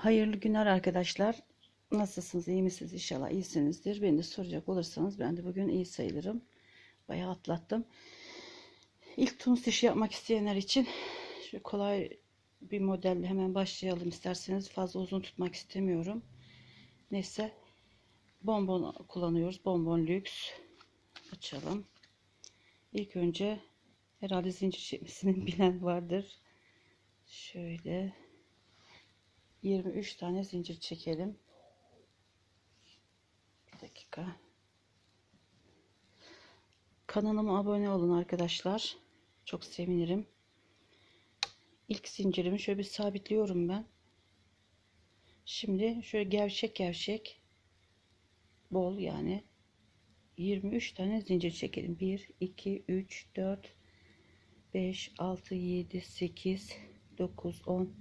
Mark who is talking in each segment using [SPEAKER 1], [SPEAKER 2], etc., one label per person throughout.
[SPEAKER 1] Hayırlı günler arkadaşlar. Nasılsınız? İyi misiniz? İnşallah iyisinizdir. Beni de soracak olursanız ben de bugün iyi sayılırım. Bayağı atlattım. İlk tunus işi yapmak isteyenler için şu kolay bir modelle hemen başlayalım isterseniz. Fazla uzun tutmak istemiyorum. Neyse. Bonbon kullanıyoruz. Bonbon lüks. Açalım. İlk önce herhalde zincir çekmesini bilen vardır. Şöyle. 23 tane zincir çekelim. Bir dakika. Kanalıma abone olun arkadaşlar. Çok sevinirim. İlk zincirimi şöyle bir sabitliyorum ben. Şimdi şöyle gevşek gevşek bol yani 23 tane zincir çekelim. 1 2 3 4 5 6 7 8 9 10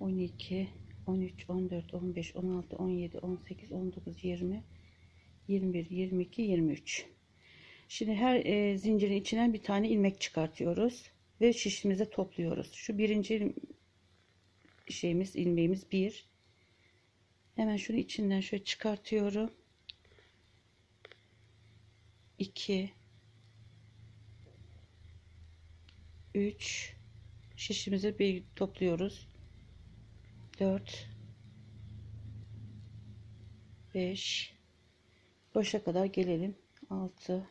[SPEAKER 1] 12 13, 14, 15, 16, 17, 18, 19, 20, 21, 22, 23. Şimdi her e, zincirin içinden bir tane ilmek çıkartıyoruz ve şişimize topluyoruz. Şu birinci şeyimiz ilmeğimiz bir. Hemen şunu içinden şöyle çıkartıyorum. 2 3 şişimizi bir topluyoruz. 4 5 boşa kadar gelelim 6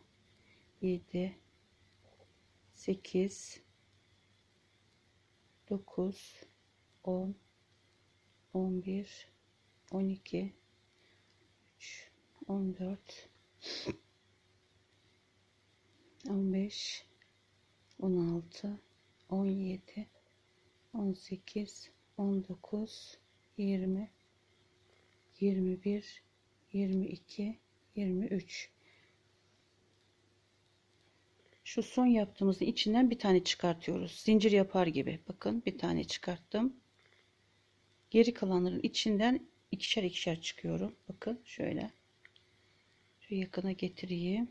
[SPEAKER 1] 7 8 9 10 11 12 3 14 15 16 17 18 19, 20, 21, 22, 23. Şu son yaptığımızın içinden bir tane çıkartıyoruz. Zincir yapar gibi. Bakın bir tane çıkarttım. Geri kalanların içinden ikişer ikişer çıkıyorum. Bakın şöyle. Şu yakına getireyim.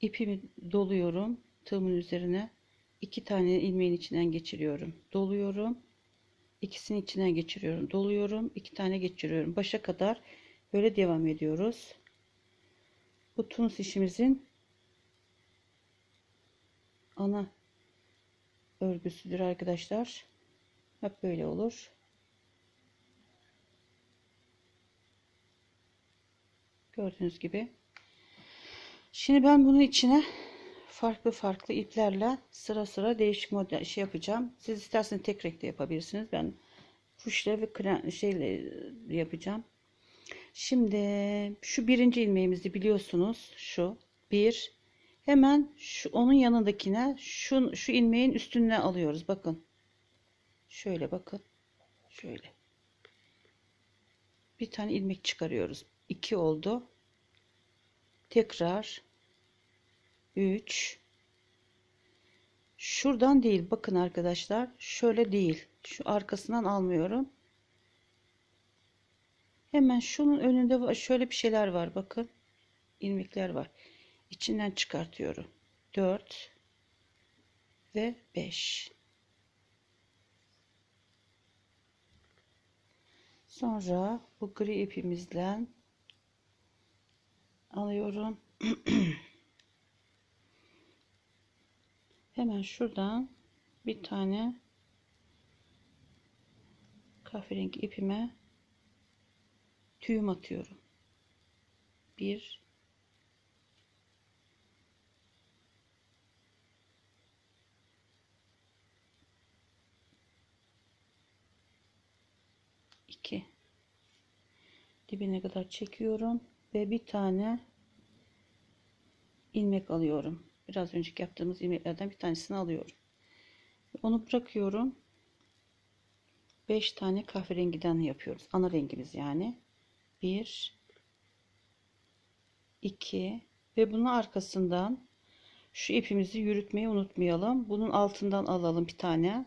[SPEAKER 1] İpimi doluyorum tığımın üzerine iki tane ilmeğin içinden geçiriyorum. Doluyorum. İkisinin içinden geçiriyorum. Doluyorum. iki tane geçiriyorum. Başa kadar böyle devam ediyoruz. Bu tunus işimizin ana örgüsüdür arkadaşlar. Hep böyle olur. Gördüğünüz gibi. Şimdi ben bunun içine farklı farklı iplerle sıra sıra değişik model şey yapacağım. Siz isterseniz tek renkte yapabilirsiniz. Ben fuşle ve kren şeyle e, yapacağım. Şimdi şu birinci ilmeğimizi biliyorsunuz şu bir hemen şu onun yanındakine şu şu ilmeğin üstüne alıyoruz bakın şöyle bakın şöyle bir tane ilmek çıkarıyoruz 2 oldu tekrar 3 şuradan değil bakın arkadaşlar şöyle değil şu arkasından almıyorum hemen şunun önünde şöyle bir şeyler var bakın ilmekler var içinden çıkartıyorum 4 ve 5 sonra bu gri ipimizden alıyorum Hemen şuradan bir tane kahverengi ipime tüyüm atıyorum. Bir iki dibine kadar çekiyorum ve bir tane ilmek alıyorum. Biraz önce yaptığımız ilmeklerden bir tanesini alıyorum. Onu bırakıyorum. 5 tane kahverengiden yapıyoruz. Ana rengimiz yani. 1 2 ve bunun arkasından şu ipimizi yürütmeyi unutmayalım. Bunun altından alalım bir tane.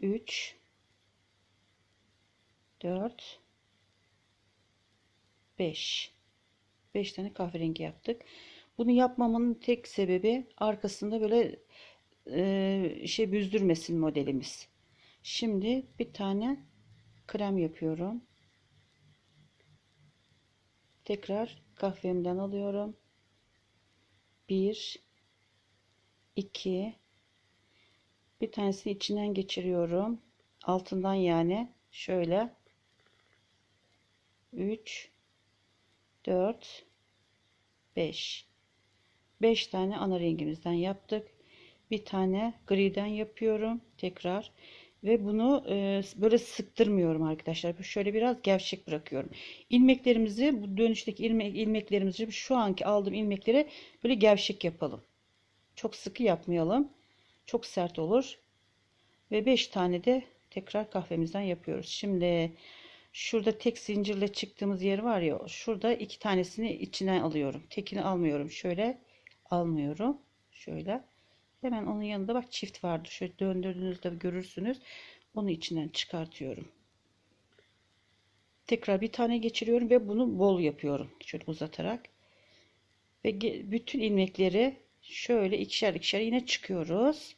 [SPEAKER 1] 3 4 5 5 tane kahverengi yaptık. Bunu yapmamın tek sebebi arkasında böyle e, şey büzdürmesin modelimiz. Şimdi bir tane krem yapıyorum. Tekrar kahvemden alıyorum. 1 2 bir tanesini içinden geçiriyorum. Altından yani şöyle 3 4 5 5 tane ana rengimizden yaptık. Bir tane griden yapıyorum tekrar. Ve bunu e, böyle sıktırmıyorum arkadaşlar. Şöyle biraz gevşek bırakıyorum. İlmeklerimizi bu dönüşteki ilmek, ilmeklerimizi şu anki aldığım ilmeklere böyle gevşek yapalım. Çok sıkı yapmayalım. Çok sert olur. Ve 5 tane de tekrar kahvemizden yapıyoruz. Şimdi şurada tek zincirle çıktığımız yer var ya şurada iki tanesini içinden alıyorum. Tekini almıyorum. Şöyle almıyorum. Şöyle. Hemen onun yanında bak çift vardı. Şöyle döndürdüğünüzde görürsünüz. Onu içinden çıkartıyorum. Tekrar bir tane geçiriyorum ve bunu bol yapıyorum. Şöyle uzatarak. Ve bütün ilmekleri şöyle ikişer ikişer yine çıkıyoruz.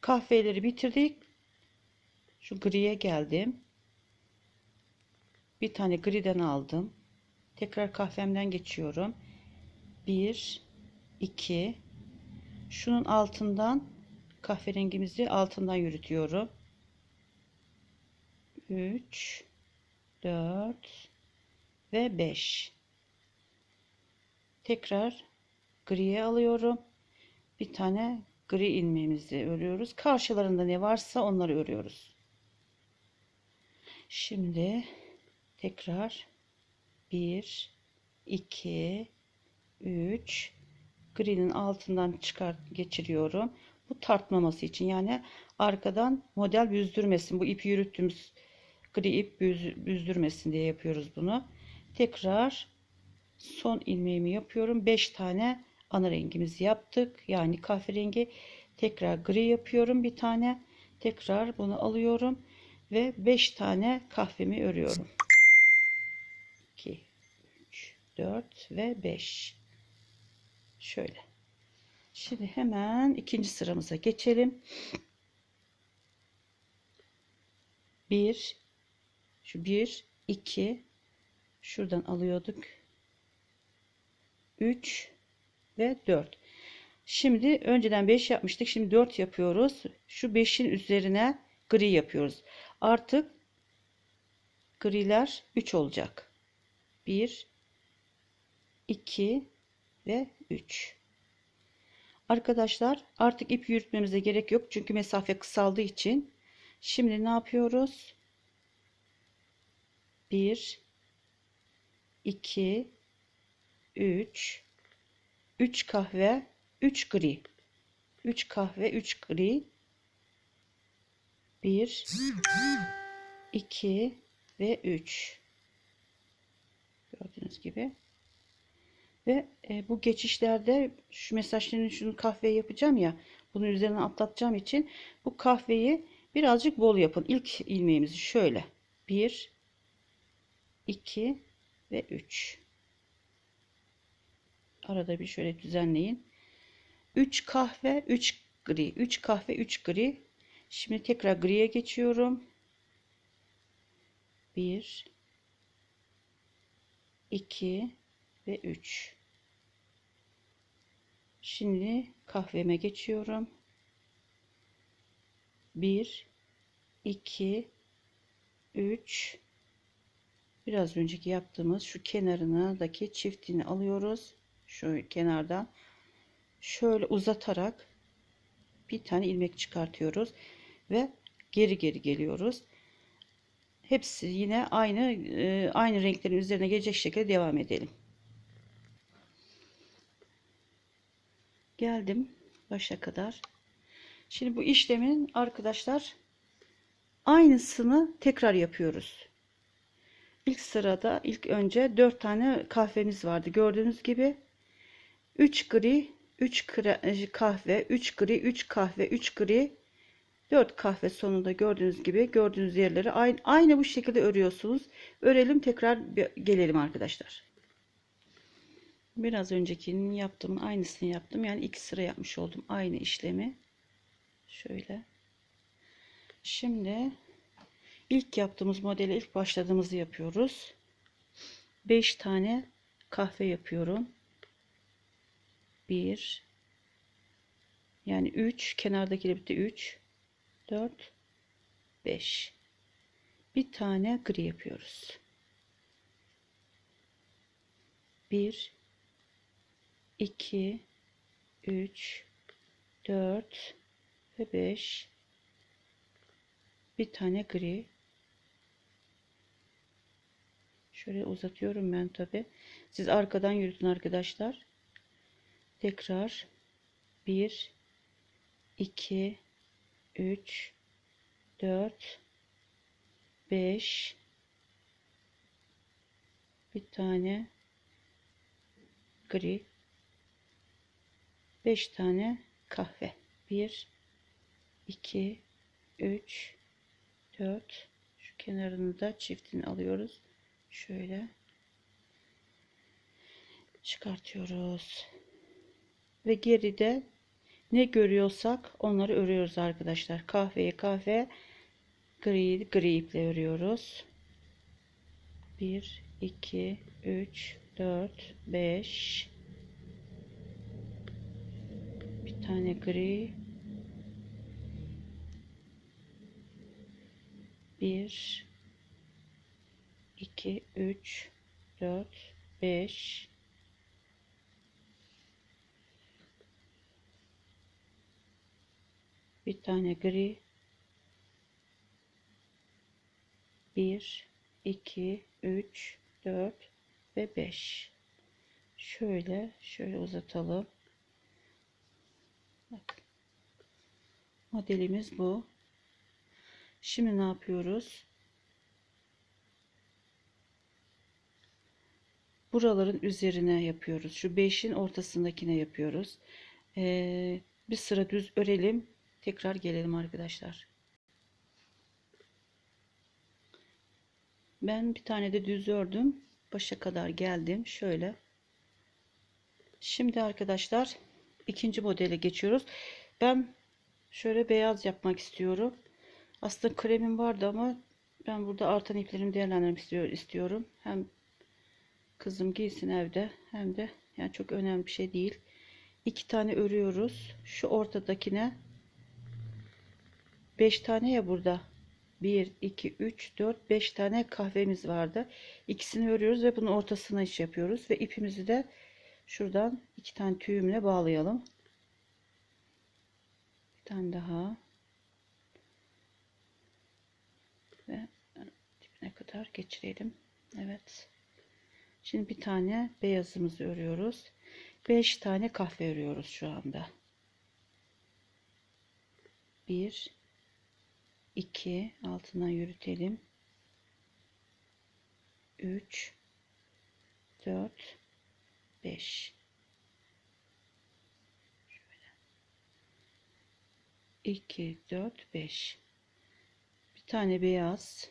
[SPEAKER 1] Kahveleri bitirdik. Şu griye geldim. Bir tane griden aldım. Tekrar kahvemden geçiyorum. 1 2 şunun altından kahverengimizi altından yürütüyorum 3 4 ve 5 tekrar griye alıyorum bir tane gri ilmeğimizi örüyoruz karşılarında ne varsa onları örüyoruz şimdi tekrar 1 2 3 grinin altından çıkar geçiriyorum. Bu tartmaması için yani arkadan model büzdürmesin. Bu ipi yürüttüğümüz gri ip büzdürmesin diye yapıyoruz bunu. Tekrar son ilmeğimi yapıyorum. 5 tane ana rengimizi yaptık. Yani kahverengi tekrar gri yapıyorum bir tane. Tekrar bunu alıyorum ve 5 tane kahvemi örüyorum. 2 3 4 ve 5 Şöyle. Şimdi hemen ikinci sıramıza geçelim. Bir, şu bir, iki, şuradan alıyorduk. Üç ve dört. Şimdi önceden beş yapmıştık. Şimdi dört yapıyoruz. Şu beşin üzerine gri yapıyoruz. Artık griler üç olacak. Bir, iki ve 3. Arkadaşlar artık ip yürütmemize gerek yok. Çünkü mesafe kısaldığı için. Şimdi ne yapıyoruz? 1 2 3 3 kahve 3 gri 3 kahve 3 gri 1 2 ve 3 gördüğünüz gibi ve e, bu geçişlerde şu mesajların şunu kahve yapacağım ya bunun üzerine atlatacağım için bu kahveyi birazcık bol yapın. İlk ilmeğimizi şöyle 1 2 ve 3 arada bir şöyle düzenleyin. 3 kahve 3 gri 3 kahve 3 gri şimdi tekrar griye geçiyorum 1 2 ve 3. Şimdi kahveme geçiyorum. 1 2 3 Biraz önceki yaptığımız şu kenarındaki çiftini alıyoruz. Şu kenardan şöyle uzatarak bir tane ilmek çıkartıyoruz ve geri geri geliyoruz. Hepsi yine aynı e, aynı renklerin üzerine gelecek şekilde devam edelim. geldim başa kadar. Şimdi bu işlemin arkadaşlar aynısını tekrar yapıyoruz. İlk sırada ilk önce 4 tane kahvemiz vardı. Gördüğünüz gibi 3 gri, 3 e, kahve, 3 gri, 3 kahve, 3 gri, 4 kahve sonunda gördüğünüz gibi gördüğünüz yerleri aynı, aynı bu şekilde örüyorsunuz. Örelim tekrar gelelim arkadaşlar. Biraz öncekinin yaptığımın aynısını yaptım. Yani iki sıra yapmış oldum aynı işlemi. Şöyle. Şimdi ilk yaptığımız modeli ilk başladığımızı yapıyoruz. 5 tane kahve yapıyorum. 1 yani 3 kenardakiyle birlikte 3 4 5 bir tane gri yapıyoruz. 1 2, 3, 4 ve 5 bir tane gri şöyle uzatıyorum ben tabi siz arkadan yürütün arkadaşlar tekrar 1 2 3 4 5 bir tane gri 5 tane kahve. 1 2 3 4 şu kenarını da çiftini alıyoruz. Şöyle çıkartıyoruz. Ve geride ne görüyorsak onları örüyoruz arkadaşlar. Kahveye kahve gri gri iple örüyoruz. 1 2 3 4 5 tane gri, bir, iki, üç, dört, beş, bir tane gri, bir, iki, üç, dört ve beş. Şöyle, şöyle uzatalım. Modelimiz bu. Şimdi ne yapıyoruz? Buraların üzerine yapıyoruz. Şu 5'in ortasındakine yapıyoruz. Ee, bir sıra düz örelim. Tekrar gelelim arkadaşlar. Ben bir tane de düz ördüm. Başa kadar geldim. Şöyle. Şimdi arkadaşlar ikinci modele geçiyoruz. Ben şöyle beyaz yapmak istiyorum. Aslında kremim vardı ama ben burada artan iplerimi değerlendirmek istiyorum. Hem kızım giysin evde hem de yani çok önemli bir şey değil. İki tane örüyoruz. Şu ortadakine 5 tane ya burada. 1, 2, 3, 4, 5 tane kahvemiz vardı. İkisini örüyoruz ve bunun ortasına iş yapıyoruz ve ipimizi de Şuradan iki tane tüyümle bağlayalım. Bir tane daha. Ve dibine kadar geçirelim. Evet. Şimdi bir tane beyazımızı örüyoruz. 5 tane kahve örüyoruz şu anda. 1 2 altından yürütelim. 3 4 5 2 4 5 bir tane beyaz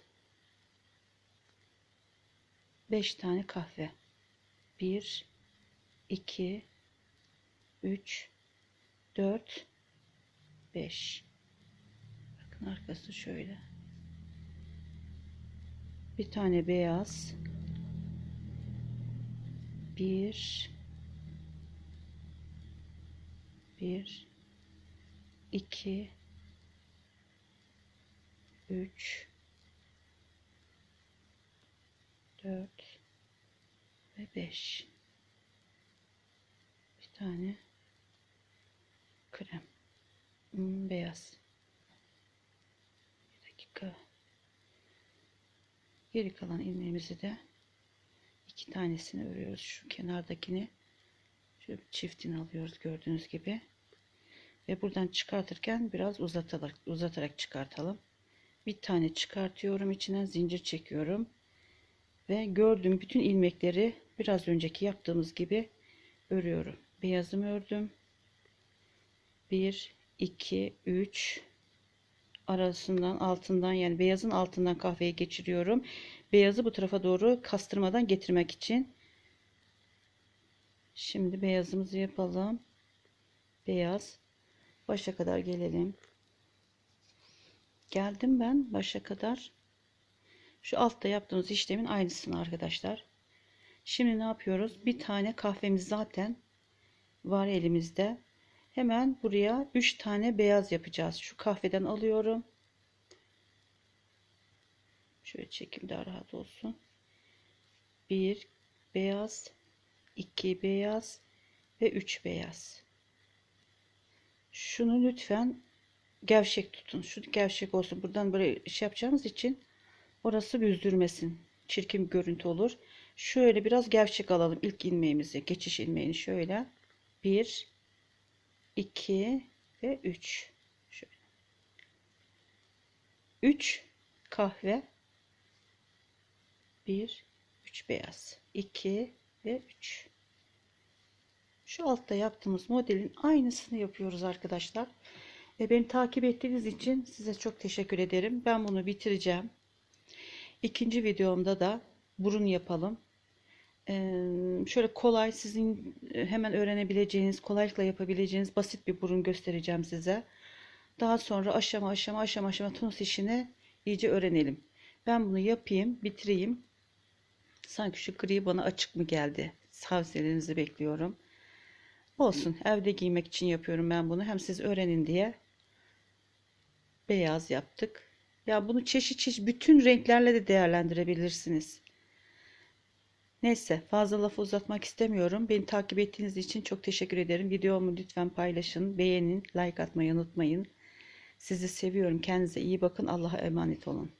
[SPEAKER 1] 5 tane kahve 1 2 3 4 5 bakın arkası şöyle bir tane beyaz bir bir iki üç dört ve beş bir tane krem hmm, beyaz bir dakika geri kalan ilmeğimizi de iki tanesini örüyoruz şu kenardakini şöyle çiftini alıyoruz gördüğünüz gibi ve buradan çıkartırken biraz uzatarak uzatarak çıkartalım bir tane çıkartıyorum içinden zincir çekiyorum ve gördüğüm bütün ilmekleri biraz önceki yaptığımız gibi örüyorum beyazımı ördüm 1 2 3 arasından altından yani beyazın altından kahveye geçiriyorum. Beyazı bu tarafa doğru kastırmadan getirmek için. Şimdi beyazımızı yapalım. Beyaz. Başa kadar gelelim. Geldim ben başa kadar. Şu altta yaptığımız işlemin aynısını arkadaşlar. Şimdi ne yapıyoruz? Bir tane kahvemiz zaten var elimizde. Hemen buraya 3 tane beyaz yapacağız. Şu kahveden alıyorum. Şöyle çekim daha rahat olsun. 1 beyaz, 2 beyaz ve 3 beyaz. Şunu lütfen gevşek tutun. Şu gevşek olsun. Buradan böyle iş şey yapacağımız için orası büzdürmesin. Çirkin bir görüntü olur. Şöyle biraz gevşek alalım. ilk ilmeğimizi, geçiş ilmeğini şöyle. 1 2 ve 3. Şöyle. 3 kahve 1 3 beyaz 2 ve 3. Şu altta yaptığımız modelin aynısını yapıyoruz arkadaşlar. E, beni takip ettiğiniz için size çok teşekkür ederim. Ben bunu bitireceğim. İkinci videomda da burun yapalım şöyle kolay sizin e, hemen öğrenebileceğiniz, kolaylıkla yapabileceğiniz basit bir burun göstereceğim size. Daha sonra aşama aşama aşama aşama tonus işini iyice öğrenelim. Ben bunu yapayım, bitireyim. Sanki şu gri bana açık mı geldi? Tavsiyelerinizi bekliyorum. Olsun, evde giymek için yapıyorum ben bunu. Hem siz öğrenin diye beyaz yaptık. Ya bunu çeşit çeşit bütün renklerle de değerlendirebilirsiniz. Neyse fazla lafı uzatmak istemiyorum. Beni takip ettiğiniz için çok teşekkür ederim. Videomu lütfen paylaşın, beğenin, like atmayı unutmayın. Sizi seviyorum. Kendinize iyi bakın. Allah'a emanet olun.